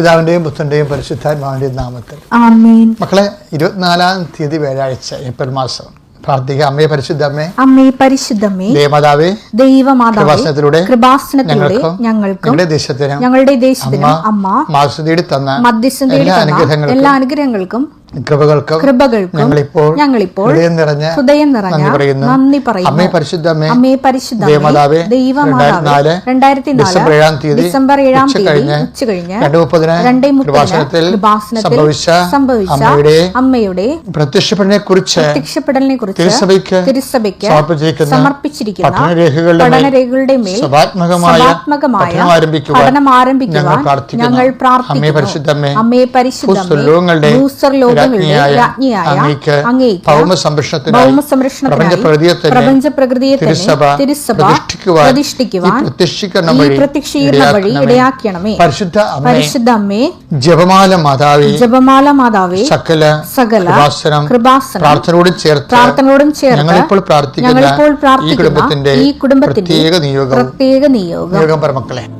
പിതാവിന്റെയും പുത്രന്റെയും പരിശുദ്ധാത്മാവിന്റെയും നാമത്തിൽ. മക്കളെ ഇരുപത്തിനാലാം തീയതി വ്യാഴാഴ്ച ഏപ്രിൽ മാസം. പ്രാർത്ഥിക്കുക അമ്മയെ പരിശുദ്ധ അമ്മേ അമ്മേ പരിശുദ്ധമേ ദേവമാതാവേ ദൈവമാതാവേ കൃപാസനത്തിലൂടെ കൃപാസനത്തിലൂടെ ഞങ്ങൾക്കും ഞങ്ങൾക്കും ഞങ്ങളുടെ ദേശത്തിനും ഞങ്ങളുടെ ദേശത്തിനും അമ്മ മാസുദിയുടെ തന്ന മധ്യസ്ഥ എല്ലാ തന്ന അനുഗ്രഹങ്ങൾക്കും എല്ലാ അനുഗ്രഹങ്ങൾക്കും കൃപകൾക്കും കൃപകൾക്കും ഞങ്ങളിപ്പോൾ ഞങ്ങളിപ്പോൾ ഹൃദയം നിറഞ്ഞ ഹൃദയം നിറഞ്ഞ നന്ദി പറയുന്നു. അമ്മേ പരിശുദ്ധ അമ്മേ പരിശുദ്ധ ദേവമാതാവേ, ദൈവമാതാവേ രണ്ടായിരത്തി ഡിസംബർ ഏഴാം തീയതി ഡിസംബർ ഏഴാം ഉച്ച തീയതി കഴിഞ്ഞ് ഉച്ച കഴിഞ്ഞ് രണ്ട് മുപ്പതിന് രണ്ടേ മുപ്പതിന് കൃപാസനത്തിൽ കൃപാസനത്തിൽ സംഭവിച്ച സംഭവിച്ച അമ്മയുടെ പ്രത്യക്ഷപ്പെടലിനെ കുറിച്ച് പ്രത്യക്ഷപ്പെടലിനെ കുറിച്ച് തിരുസഭയ്ക്ക് തിരുസഭയ്ക്ക് സമർപ്പിച്ചിരിക്കുന്ന പഠനരേഖകളുടെ മേൽ സ്വാത്മകമായ സഭാത്മകമായ പഠനം ആരംഭിക്കുവാൻ ഞങ്ങൾ പ്രാർത്ഥിക്കുന്നു. അമ്മേ പരിശുദ്ധമ്മേ, അമ്മേ ഭൂസ്വർലോകങ്ങളുടെ ഭൂസ്വർലോകങ്ങളുടെ രാജ്ഞിയായ അങ്ങേക്ക് ഭൗമ സംരക്ഷണത്തിനായി തിരുസഭ പ്രതിഷ്ഠിക്കുവാൻ പ്രത്യക്ഷീകരണം വഴി ഇടയാക്കണമേ. ഇടയാക്കണമേ പരിശുദ്ധ അമ്മേ പരിശുദ്ധ അമ്മേ ജപമാല മാതാവേ ജപമാല മാതാവേ സകല സകല കൃപാസനം കൃപാസനം പ്രാർത്ഥനയോടും ചേർത്ത് പ്രാർത്ഥനയോടും ചേർത്ത് ഞങ്ങളിപ്പോൾ പ്രാർത്ഥിക്കുന്ന ഞങ്ങളിപ്പോൾ ഈ പ്രാർത്ഥിക്കുന്ന കുടുംബത്തിന്റെ ഈ കുടുംബത്തിന്റെ പ്രത്യേക നിയോഗം പ്രത്യേക നിയോഗം നിയോഗം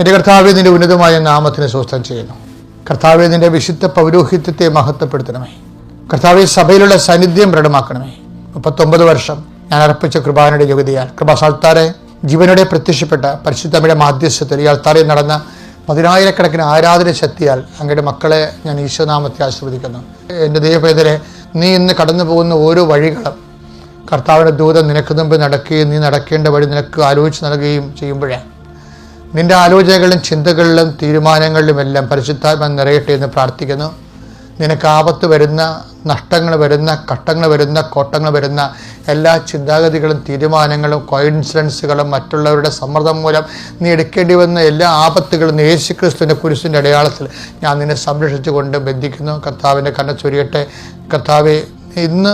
എന്റെ കർത്താവെ നിന്റെ ഉന്നതമായ നാമത്തിന് സ്വസ്ഥം ചെയ്യുന്നു. കർത്താവെ നിന്റെ വിശുദ്ധ പൗരോഹിത്യത്തെ മഹത്വപ്പെടുത്തണമേ. കർത്താവെ സഭയിലുള്ള സാന്നിധ്യം പ്രകടമാക്കണമേ. മുപ്പത്തൊമ്പത് വർഷം ഞാൻ അർപ്പിച്ച കൃപാനയുടെ യോഗ്യതയാൽ കൃപാസാൽത്താരെ ജീവനോടെ പ്രത്യക്ഷപ്പെട്ട പരിശുദ്ധമ്മയുടെ മാധ്യസ്ഥത്തിൽ ഈ ആൾത്താരെ നടന്ന പതിനായിരക്കണക്കിന് ആരാധന ശക്തിയാൽ അങ്ങയുടെ മക്കളെ ഞാൻ ഈശ്വനാമത്തെ ആസ്വദിക്കുന്നു എന്റെ ദൈവപേതരെ നീ ഇന്ന് കടന്നു പോകുന്ന ഓരോ വഴികളും കർത്താവിന്റെ ദൂതം നിനക്ക് മുമ്പ് നടക്കുകയും നീ നടക്കേണ്ട വഴി നിനക്ക് ആലോചിച്ച് നൽകുകയും ചെയ്യുമ്പോഴേ നിന്റെ ആലോചനകളിലും ചിന്തകളിലും തീരുമാനങ്ങളിലുമെല്ലാം പരിശുദ്ധാത്മ നിറയട്ടെ എന്ന് പ്രാർത്ഥിക്കുന്നു. നിനക്ക് ആപത്ത് വരുന്ന നഷ്ടങ്ങൾ വരുന്ന ഘട്ടങ്ങൾ വരുന്ന കോട്ടങ്ങൾ വരുന്ന എല്ലാ ചിന്താഗതികളും തീരുമാനങ്ങളും കോയിൻസിഡൻസുകളും മറ്റുള്ളവരുടെ സമ്മർദ്ദം മൂലം നീ എടുക്കേണ്ടി വന്ന എല്ലാ ആപത്തുകളും യേശു ക്രിസ്തുവിന്റെ കുരിശിന്റെ അടയാളത്തിൽ ഞാൻ നിന്നെ സംരക്ഷിച്ചുകൊണ്ട് ബന്ധിക്കുന്നു. കർത്താവിന്റെ കണ്ണ ചൊരിയട്ടെ. കർത്താവെ ഇന്ന്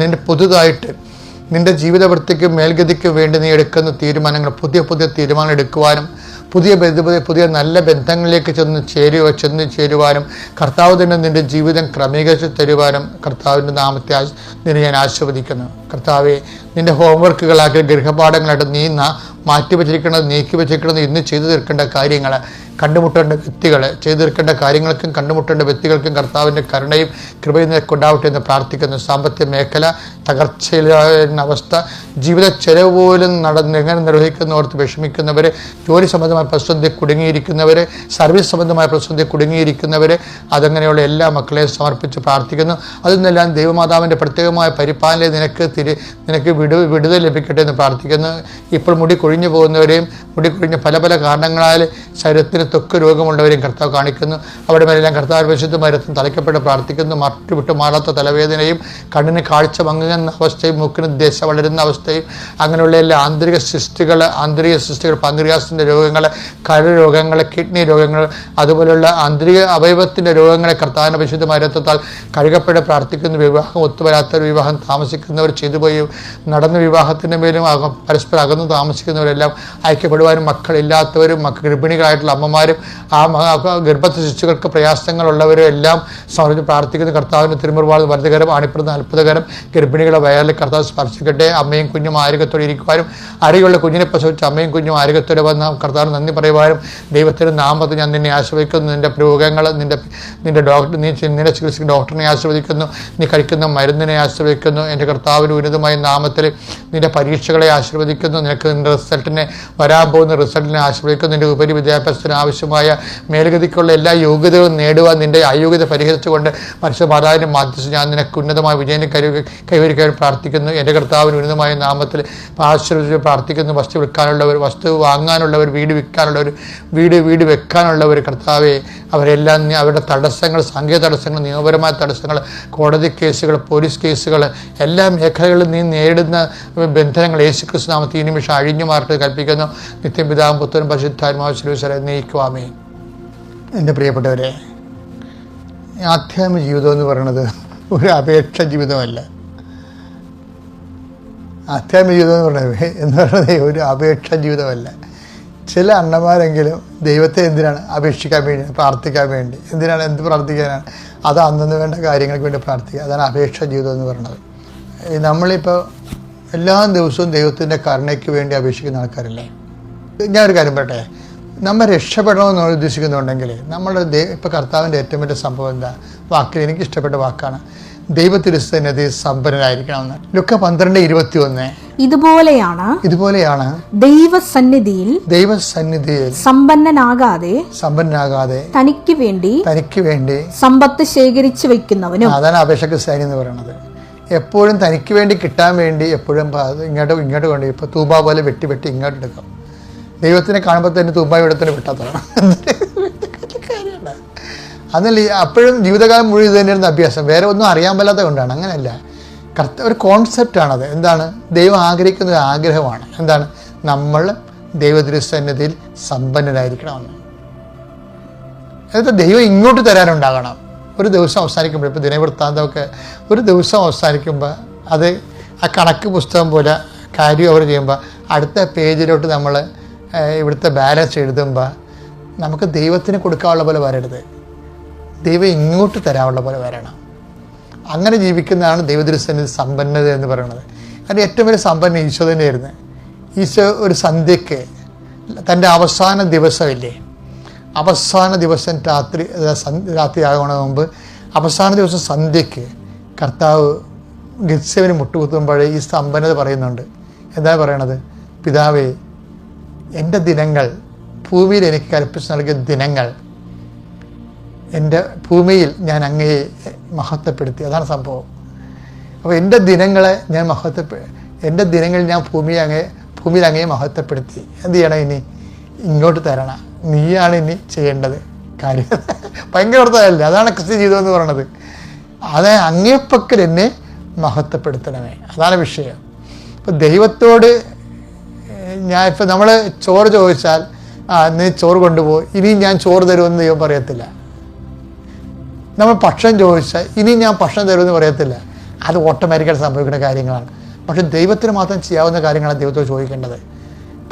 നിന്റെ പുതുതായിട്ട് നിന്റെ ജീവിതവൃത്തിക്കും മേൽഗതിക്കും വേണ്ടി നീ എടുക്കുന്ന തീരുമാനങ്ങൾ പുതിയ പുതിയ തീരുമാനം എടുക്കുവാനും പുതിയ പുതിയ നല്ല ബന്ധങ്ങളിലേക്ക് ചെന്ന് ചേരുക ചെന്ന് ചേരുവാനും കർത്താവ് തന്നെ നിന്റെ ജീവിതം ക്രമീകരിച്ച് തരുവാനും കർത്താവിന്റെ നാമത്തെ നിന്നെ ഞാൻ ആശീർവദിക്കുന്നു. കർത്താവെ നിന്റെ ഹോംവർക്കുകളാക്കി ഗൃഹപാഠങ്ങളായിട്ട് നാ മാറ്റി വെച്ചിരിക്കുന്നത് നീക്കി വെച്ചിരിക്കുന്നത് ഇന്ന് ചെയ്തു തീർക്കേണ്ട കാര്യങ്ങൾ കണ്ടുമുട്ടേണ്ട വ്യക്തികൾ ചെയ്തു തീർക്കേണ്ട കാര്യങ്ങൾക്കും കണ്ടുമുട്ടേണ്ട വ്യക്തികൾക്കും കർത്താവിന്റെ കരുണയും കൃപയും കൊണ്ടാവട്ടെ എന്ന് പ്രാർത്ഥിക്കുന്നു. സാമ്പത്തിക മേഖല തകർച്ചയിലായിരുന്ന അവസ്ഥ ജീവിത ചെലവ് പോലും നടന്ന് എങ്ങനെ നിർവഹിക്കുന്നവർക്ക് വിഷമിക്കുന്നവർ ജോലി സംബന്ധമായ പ്രതിസന്ധി കുടുങ്ങിയിരിക്കുന്നവർ സർവീസ് സംബന്ധമായ പ്രതിസന്ധി കുടുങ്ങിയിരിക്കുന്നവർ അതങ്ങനെയുള്ള എല്ലാ മക്കളെയും സമർപ്പിച്ച് പ്രാർത്ഥിക്കുന്നു. അതിൽ നിന്നെല്ലാം ദൈവമാതാവിന്റെ പ്രത്യേകമായ പരിപാലനം നിനക്ക് തിരി നിനക്ക് വിടു വിടുതൽ ലഭിക്കട്ടെ എന്ന് പ്രാർത്ഥിക്കുന്നു. ഇപ്പോൾ മുടി കൊഴിഞ്ഞു പോകുന്നവരെയും മുടി കൊഴിഞ്ഞ പല പല കാരണങ്ങളാൽ ശരീരത്തിന് തൊക്ക് രോഗമുള്ളവരെയും കർത്താവ് കാണിക്കുന്നു. അവിടെ മേലെല്ലാം കർത്താവ് വിശുദ്ധ മരത്തും തലയ്ക്കപ്പെട്ട് പ്രാർത്ഥിക്കുന്നു. മറ്റു വിട്ടു മാറാത്ത തലവേദനയും കണ്ണിന് കാഴ്ച മങ്ങുന്ന അവസ്ഥയും മൂക്കിന് ദേശം വളരുന്ന അവസ്ഥയും അങ്ങനെയുള്ള എല്ലാ ആന്തരിക സിസ്റ്റുകൾ ആന്തരിക സിസ്റ്റുകൾ പങ്ക്രിയാസിന്റെ രോഗങ്ങൾ കരൾ രോഗങ്ങൾ കിഡ്നി രോഗങ്ങൾ അതുപോലെയുള്ള ആന്തരിക അവയവത്തിന്റെ രോഗങ്ങളെ കർത്താവിന്റെ വിശുദ്ധ മരത്താൽ കഴുകപ്പെട്ട് പ്രാർത്ഥിക്കുന്നു. വിവാഹം ഒത്തുവരാത്ത വിവാഹം താമസിക്കുന്നവർ ചെയ്തുപോയി നടന്ന വിവാഹത്തിന്റെ അകം പരസ്പരം അകന്നു താമസിക്കുന്നവരെല്ലാം ഐക്യപ്പെടുവാനും മക്കളില്ലാത്തവരും മക്ക ഗർഭിണികളായിട്ടുള്ള അമ്മമാരും ആ ഗർഭത്തെ ശിശുക്കൾക്ക് പ്രയാസങ്ങളുള്ളവരും എല്ലാം സമർപ്പിച്ച് പ്രാർത്ഥിക്കുന്ന. കർത്താവിന്റെ തിരുമുറുപാട് വലുതുകരം അണിപ്പെടുന്ന അത്ഭുതകരം. ഗർഭിണികളെ വയറിൽ കർത്താവ് സ്പർശിക്കട്ടെ. അമ്മയും കുഞ്ഞും ആരോഗ്യത്തോടെ ഇരിക്കുവാനും അറിയുള്ള കുഞ്ഞിനെ പ്രസവിച്ച് അമ്മയും കുഞ്ഞും ആരോഗ്യത്തോടെ വന്ന കർത്താവിന് നന്ദി പറയുവാനും ദൈവത്തിന്റെ നാമത്തെ ഞാൻ നിന്നെ ആശ്രയിക്കുന്നു നിന്റെ രോഗങ്ങൾ നിന്റെ നിന്റെ ഡോക്ടർ നീ നിന്നെ ചികിത്സിക്കുന്ന ഡോക്ടറിനെ ആശ്രയിക്കുന്നു നീ കഴിക്കുന്ന മരുന്നിനെ ആശ്രയിക്കുന്നു എന്റെ കർത്താവിന് ഉന്നതമായ നാമത്തിൽ നിന്റെ പരീക്ഷകളെ ആശീർവദിക്കുന്നു. നിനക്ക് നിന്റെ റിസൾട്ടിനെ വരാൻ പോകുന്ന റിസൾട്ടിനെ ആശീർവദിക്കുന്നു. നിന്റെ ഉപരി വിദ്യാഭ്യാസത്തിന് ആവശ്യമായ മേൽഗതിക്കുള്ള എല്ലാ യോഗ്യതകളും നേടുവാൻ നിന്റെ അയോഗ്യത പരിഹരിച്ചുകൊണ്ട് മനുഷ്യ മാതാവിന്റെ മാധ്യസ്ഥ ഞാൻ നിനക്ക് ഉന്നതമായ വിജയം കൈ കൈവരിക്കാൻ പ്രാർത്ഥിക്കുന്നു. എന്റെ കർത്താവിന് ഉന്നതമായ നാമത്തിൽ ആശീർവദിച്ച് പ്രാർത്ഥിക്കുന്നു. വസ്തു വിൽക്കാനുള്ളവർ വസ്തു വാങ്ങാനുള്ളവർ വീട് വിൽക്കാനുള്ളവർ വീട് വീട് വെക്കാനുള്ളവർ കർത്താവെ അവരെല്ലാം അവരുടെ തടസ്സങ്ങൾ സാങ്കേതിക തടസ്സങ്ങൾ നിയമപരമായ തടസ്സങ്ങൾ കോടതി കേസുകൾ പോലീസ് കേസുകൾ എല്ലാ മേഖലകളിലും നീ നേരിടുന്ന ബന്ധനങ്ങൾ യേശു ക്രിസ്തു നാമത്തിൽ ഈ നിമിഷം അഴിഞ്ഞു മാറിട്ട് കൽപ്പിക്കുന്നു. നിത്യം പിതാവും പുത്രനും പരിശുദ്ധാത്മാവ് ശ്രീശ്വരെ നീക്കുവാമേ എന്റെ പ്രിയപ്പെട്ടവരെ ആധ്യാത്മിക ജീവിതം എന്ന് പറയുന്നത് ഒരു അപേക്ഷ ജീവിതമല്ല. ആധ്യാത്മിക ജീവിതം എന്ന് പറയുന്നത് എന്ന് പറയുന്നത് ഒരു അപേക്ഷ ജീവിതമല്ല. ചില അണ്ണന്മാരെങ്കിലും ദൈവത്തെ എന്തിനാണ് അപേക്ഷിക്കാൻ വേണ്ടി പ്രാർത്ഥിക്കാൻ വേണ്ടി എന്തിനാണ് എന്ത് പ്രാർത്ഥിക്കാനാണ്? അത് അന്നു വേണ്ട കാര്യങ്ങൾക്ക് വേണ്ടി പ്രാർത്ഥിക്കുക. അതാണ് അപേക്ഷ ജീവിതം എന്ന് പറയുന്നത്. നമ്മളിപ്പോൾ എല്ലാ ദിവസവും ദൈവത്തിന്റെ കരുണയ്ക്ക് വേണ്ടി അപേക്ഷിക്കുന്ന ആൾക്കാരല്ലേ? ഒരു കാര്യം പറയട്ടെ. നമ്മൾ രക്ഷപ്പെടണമെന്ന് ഉദ്ദേശിക്കുന്നുണ്ടെങ്കിൽ നമ്മുടെ ദൈ- ഇപ്പോൾ കർത്താവിന്റെ ഏറ്റവും വലിയ സംഭവം എന്താ? വാക്കിൽ എനിക്ക് ഇഷ്ടപ്പെട്ട വാക്കാണ്. ദൈവത്തിരുസന്നതി സമ്പന്നരായിരിക്കണം ലുക്ക പന്ത്രണ്ട് ഇരുപത്തി ഒന്ന് ഇതുപോലെയാണ് ഇതുപോലെയാണ് ദൈവസന്നിധിയിൽ ദൈവസന്നിധിയിൽ സമ്പന്നനാകാതെ സമ്പന്നനാകാതെ തനിക്ക് വേണ്ടി തനിക്ക് വേണ്ടി സമ്പത്ത് ശേഖരിച്ചു വെക്കുന്നവനും അതാണ് അപേക്ഷക്ക് സൈനി എന്ന് പറയുന്നത്. എപ്പോഴും തനിക്ക് വേണ്ടി കിട്ടാൻ വേണ്ടി എപ്പോഴും ഇങ്ങോട്ട് ഇങ്ങോട്ട് കൊണ്ട് ഇപ്പോൾ തൂമ്പ പോലെ വെട്ടി വെട്ടി ഇങ്ങോട്ട് എടുക്കാം. ദൈവത്തിനെ കാണുമ്പോൾ തന്നെ തൂമ്പായി തന്നെ വെട്ടാത്തതാണ് അതല്ല അപ്പോഴും ജീവിതകാലം മുഴുവൻ തന്നെയായിരുന്നു അഭ്യാസം. വേറെ ഒന്നും അറിയാൻ പറ്റാത്ത കൊണ്ടാണ്. അങ്ങനെയല്ല. കറക്റ്റ് ഒരു കോൺസെപ്റ്റാണത് എന്താണ്? ദൈവം ആഗ്രഹിക്കുന്ന ഒരു ആഗ്രഹമാണ്. എന്താണ്? നമ്മൾ ദൈവദൃസന്നിധിയിൽ സമ്പന്നരായിരിക്കണമെന്ന്. എന്നിട്ട് ദൈവം ഇങ്ങോട്ട് തരാനുണ്ടാകണം. ഒരു ദിവസം അവസാനിക്കുമ്പോൾ ഇപ്പോൾ ദിനവൃത്താന്തമൊക്കെ ഒരു ദിവസം അവസാനിക്കുമ്പോൾ അത് ആ കണക്ക് പുസ്തകം പോലെ കാര്യം അവർ ചെയ്യുമ്പോൾ അടുത്ത പേജിലോട്ട് നമ്മൾ ഇവിടുത്തെ ബാലൻസ് എഴുതുമ്പോൾ നമുക്ക് ദൈവത്തിന് കൊടുക്കാനുള്ള പോലെ വരരുത്. ദൈവം ഇങ്ങോട്ട് തരാനുള്ള പോലെ വരണം. അങ്ങനെ ജീവിക്കുന്നതാണ് ദൈവദൃശ്യ സമ്പന്നത എന്ന് പറയുന്നത്. അതിന്റെ ഏറ്റവും വലിയ സമ്പന്ന ഈശോ തന്നെയായിരുന്നു. ഈശോ ഒരു സന്ധ്യയ്ക്ക് തന്റെ അവസാന ദിവസമില്ലേ? അവസാന ദിവസം രാത്രി രാത്രി ആകുന്ന മുമ്പ് അവസാന ദിവസം സന്ധ്യയ്ക്ക് കർത്താവ് ഗത്സവിന് മുട്ടുകുത്തുമ്പോഴേ ഈ സമ്പന്നത പറയുന്നുണ്ട്. എന്താ പറയണത്? പിതാവേ എന്റെ ദിനങ്ങൾ ഭൂമിയിൽ എനിക്ക് കൽപ്പിച്ച് നൽകിയ ദിനങ്ങൾ എന്റെ ഭൂമിയിൽ ഞാൻ അങ്ങയെ മഹത്വപ്പെടുത്തി. അതാണ് സംഭവം. അപ്പോൾ എന്റെ ദിനങ്ങളെ ഞാൻ മഹത്വപ്പെ എന്റെ ദിനങ്ങളിൽ ഞാൻ ഭൂമിയെ അങ്ങേ ഭൂമിയിൽ അങ്ങയെ മഹത്വപ്പെടുത്തി. എന്ത് ചെയ്യണം ഇനി? ഇങ്ങോട്ട് തരണം. നീയാണ് ഇനി ചെയ്യേണ്ടത്. കാര്യം ഭയങ്കര അർത്ഥമല്ലേ? അതാണ് ക്രിസ്ത്യൻ ജീവിതം എന്ന് പറയുന്നത് അത് അങ്ങേപ്പക്കൽ എന്നെ മഹത്വപ്പെടുത്തണമേ. അതാണ് വിഷയം. ഇപ്പം ദൈവത്തോട് ഞാൻ ഇപ്പം നമ്മൾ ചോറ് ചോദിച്ചാൽ ആ നീ ചോറ് കൊണ്ടുപോകും ഇനിയും ഞാൻ ചോറ് തരുമെന്ന് ദൈവം പറയത്തില്ല. നമ്മൾ ഭക്ഷണം ചോദിച്ചാൽ ഇനി ഞാൻ ഭക്ഷണം തരുമെന്ന് പറയത്തില്ല. അത് ഓട്ടോമാറ്റിക്കായിട്ട് സംഭവിക്കുന്ന കാര്യങ്ങളാണ്. പക്ഷെ ദൈവത്തിന് മാത്രം ചെയ്യാവുന്ന കാര്യങ്ങളാണ് ദൈവത്തോട് ചോദിക്കേണ്ടത്.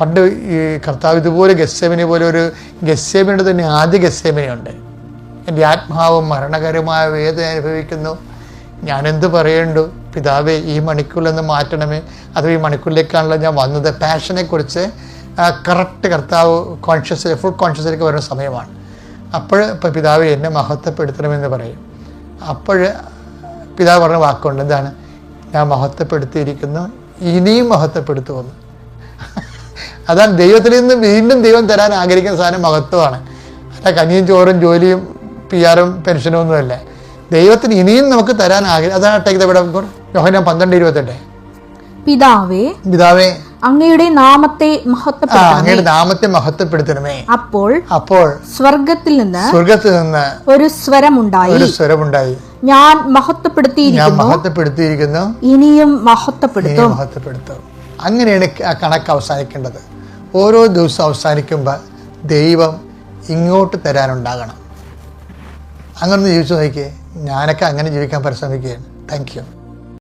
പണ്ട് ഈ കർത്താവ് ഇതുപോലെ ഗസ്സേമിനെ പോലെ ഒരു ഗസ്സേമിനോട് തന്നെ ആദ്യ ഗസ്സേമിനുണ്ട് എന്റെ ആത്മാവ് മരണകരമായ വേദന അനുഭവിക്കുന്നു. ഞാനെന്ത് പറയേണ്ടു? പിതാവെ ഈ മണിക്കൂറിലൊന്ന് മാറ്റണമേ. അത് ഈ മണിക്കൂറിലേക്കാണല്ലോ ഞാൻ വന്നത്. പാഷനെക്കുറിച്ച് കറക്റ്റ് കർത്താവ് കോൺഷ്യസ് ഫുൾ കോൺഷ്യസിലേക്ക് വരുന്ന സമയമാണ്. അപ്പോൾ ഇപ്പോൾ പിതാവ് എന്നെ മഹത്വപ്പെടുത്തണമെന്ന് പറയും. അപ്പോൾ പിതാവ് പറഞ്ഞ വാക്കുണ്ട്. എന്താണ്? ഞാൻ മഹത്വപ്പെടുത്തിയിരിക്കുന്നു. ഇനിയും മഹത്വപ്പെടുത്തുമെന്ന്. അതാണ് ദൈവത്തിൽ നിന്ന് വീണ്ടും ദൈവം തരാൻ ആഗ്രഹിക്കുന്ന സാധനം മഹത്വമാണ്. അല്ല കഞ്ഞിയും ചോറും ജോലിയും പി ആറും പെൻഷനും ഒന്നുമല്ല. ദൈവത്തിന് ഇനിയും നമുക്ക് തരാൻ ആഗ്രഹം അതാണ് ടേക്ക് ഇവിടെ യോഹന പന്ത്രണ്ട് ഇരുപത്തെട്ട്. പിതാവേ പിതാവേ. അങ്ങയുടെ നാമത്തെ അങ്ങയുടെ നാമത്തെ മഹത്വപ്പെടുത്തണമേ. അപ്പോൾ അപ്പോൾ സ്വർഗത്തിൽ നിന്ന് സ്വർഗത്തിൽ നിന്ന് ഒരു സ്വരമുണ്ടായി. ഒരു സ്വരമുണ്ടായി. ഞാൻ ഞാൻ മഹത്വപ്പെടുത്തിയിരിക്കുന്നു. മഹത്വപ്പെടുത്തിയിരിക്കുന്നു ഇനിയും മഹത്വപ്പെടുത്തും. മഹത്വപ്പെടുത്തും. അങ്ങനെയാണ് ആ കണക്ക് അവസാനിക്കേണ്ടത്. ഓരോ ദിവസം അവസാനിക്കുമ്പോൾ ദൈവം ഇങ്ങോട്ട് തരാനുണ്ടാകണം. അങ്ങനെ ജീവിച്ചു നോക്കിയേ. ഞാനൊക്കെ അങ്ങനെ ജീവിക്കാൻ പരിശ്രമിക്കുകയാണ്. Thank you